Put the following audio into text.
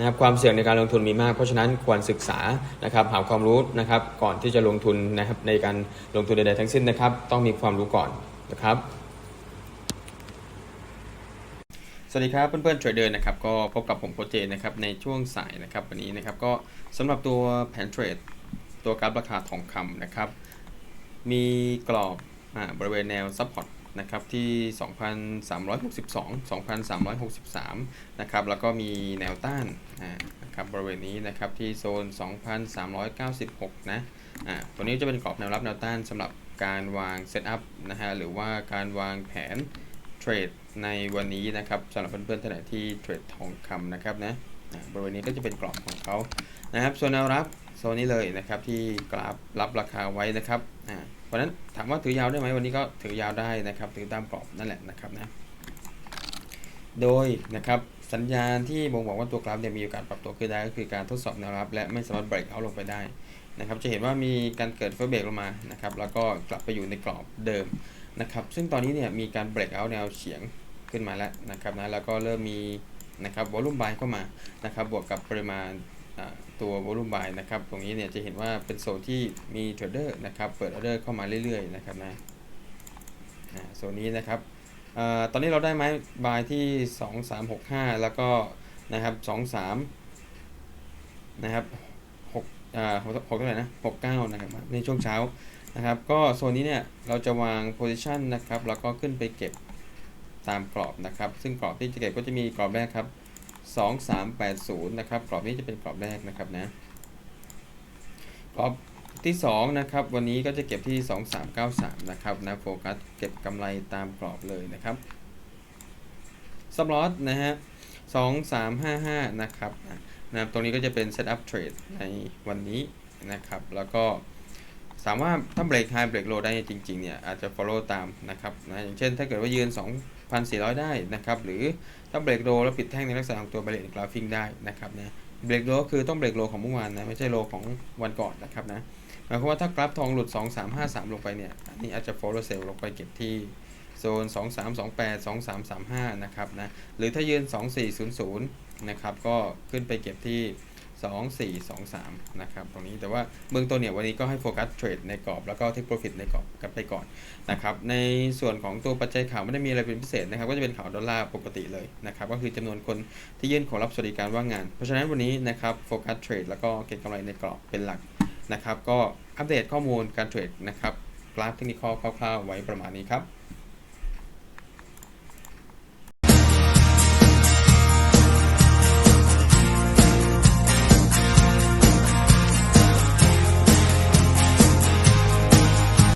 นะครับความเสี่ยงในการลงทุนมีมาก เพราะฉะนั้นควรศึกษานะครับหาความรู้นะครับก่อนที่จะลงทุนนะครับในการลงทุนใดๆทั้งสิ้นนะครับ ต้องมีความรู้ก่อนนะครับสวัสดีครับเพื่อนๆเทรดเดอร์นะครับก็พบกับผมโคชเจนะครับในช่วงสายนะครับวันนี้นะครับก็สำหรับตัวแผนเทรดตัวกราฟราคาทองคำนะครับมีกรอบอบริเวณแนวซัพพอร์ต นะครับที่ 2,362 2,363 นะครับแล้วก็มีแนวต้านอ่านะครับบริเวณนี้นะครับที่โซน 2,396 นะอ่าตัวนี้จะเป็นกรอบแนวรับแนวต้านสำหรับการวางเซตอัพนะฮะหรือว่าการวางแผนเทรดในวันนี้นะครับสำหรับเพื่อนๆท่านไหนที่เทรดทองคำนะครับนะบริเวณนี้ก็จะเป็นกรอบของเขานะครับส่วนแนวรับโซนนี้เลยนะครับที่กราฟรับราคาไว้นะครับอ่า เพราะนั้นถามว่าถือยาวได้ไหมวันนี้ก็ถือยาวได้นะครับ ถือตามกรอบนั่นแหละนะครับนะ โดยนะครับสัญญาณที่บ่งบอกว่าตัวกราฟเนี่ยมีโอกาสปรับตัวขึ้นได้ก็คือการทดสอบแนวรับ และไม่สามารถเบรกเอาลงไปได้นะครับ จะเห็นว่ามีการเกิดเฟเบรกลงมานะครับ แล้วก็กลับไปอยู่ในกรอบเดิมนะครับ ซึ่งตอนนี้เนี่ยมีการเบรกเอาแนวเฉียงขึ้นมาแล้วนะครับนะแล้วก็เริ่มมีนะครับวอลุ่มบายเข้ามานะครับ บวกกับปริมาณอ่า ตัววอลุ่มบายนะครับตรงนี้เนี่ยจะเห็นว่าเป็นโซนที่มีเทรดเดอร์นะครับเปิดออเดอร์เข้ามาเรื่อยๆนะครับนะโซนนี้นะครับอตอนนี้เราได้ไม้บายที่ 2 3 6 5 แล้วก็นะครับ2 3นะครับ6อ่า6เท่าไหร่นะ69นะครับในช่วงเช้านะครับก็โซนนี้เนี่ยเราจะวาง position นะครับแล้วก็ขึ้นไปเก็บตามกรอบนะครับ ซึ่งกรอบที่จะเก็บก็จะมีกรอบแรกครับ 2380 นะครับ กรอบนี้จะเป็นกรอบแรกนะครับนะ กรอบที่ 2 นะครับ วันนี้ก็จะเก็บที่ 2393 นะครับนะโฟกัสเก็บกำไรตามกรอบเลยนะครับซับลอสนะฮะ2355 นะครับนะนะครับตรงนี้ก็จะเป็น Setup Trade ในวันนี้นะครับ แล้วก็สามารถถ้าเบรกไฮเบรกโลได้จริงๆเนี่ยอาจจะ follow ตามนะครับนะอย่างเช่นถ้าเกิดว่ายืน 2,400 ได้นะครับ หรือถ้าเบรกโลแล้วปิดแท่งในลักษณะของตัวเบรกกราฟิกได้นะครับนะเบรกโลคือต้องเบรกโลของเมื่อวานนะไม่ใช่โลของวันก่อนนะครับนะหมายความว่าถ้ากราฟทองหลุด 2353 ลงไปเนี่ยอันนี้อาจจะ follow sell ลงไปเก็บที่โซน 2328 2335 นะครับนะหรือถ้ายืน 2400 นะครับก็ขึ้นไปเก็บที่ 2423 นะครับตรงนี้แต่ว่าเบื้องต้นเนี่ยวันนี้ก็ให้โฟกัสเทรดในกรอบ แล้วก็เทคโปรฟิตในกรอบกันไปก่อนนะครับในส่วนของตัวปัจจัยข่าวไม่ได้มีอะไรเป็นพิเศษนะครับก็จะเป็นข่าวดอลลาร์ปกติเลยนะครับก็คือจำนวนคนที่ยื่นขอรับสวัสดิการว่างงาน เพราะฉะนั้นวันนี้นะครับโฟกัสเทรดแล้วก็เก็งกำไรในกรอบเป็นหลักนะครับก็อัปเดตข้อมูลการเทรดนะครับกราฟเทคนิคคร่าวๆไว้ประมาณนี้ครับ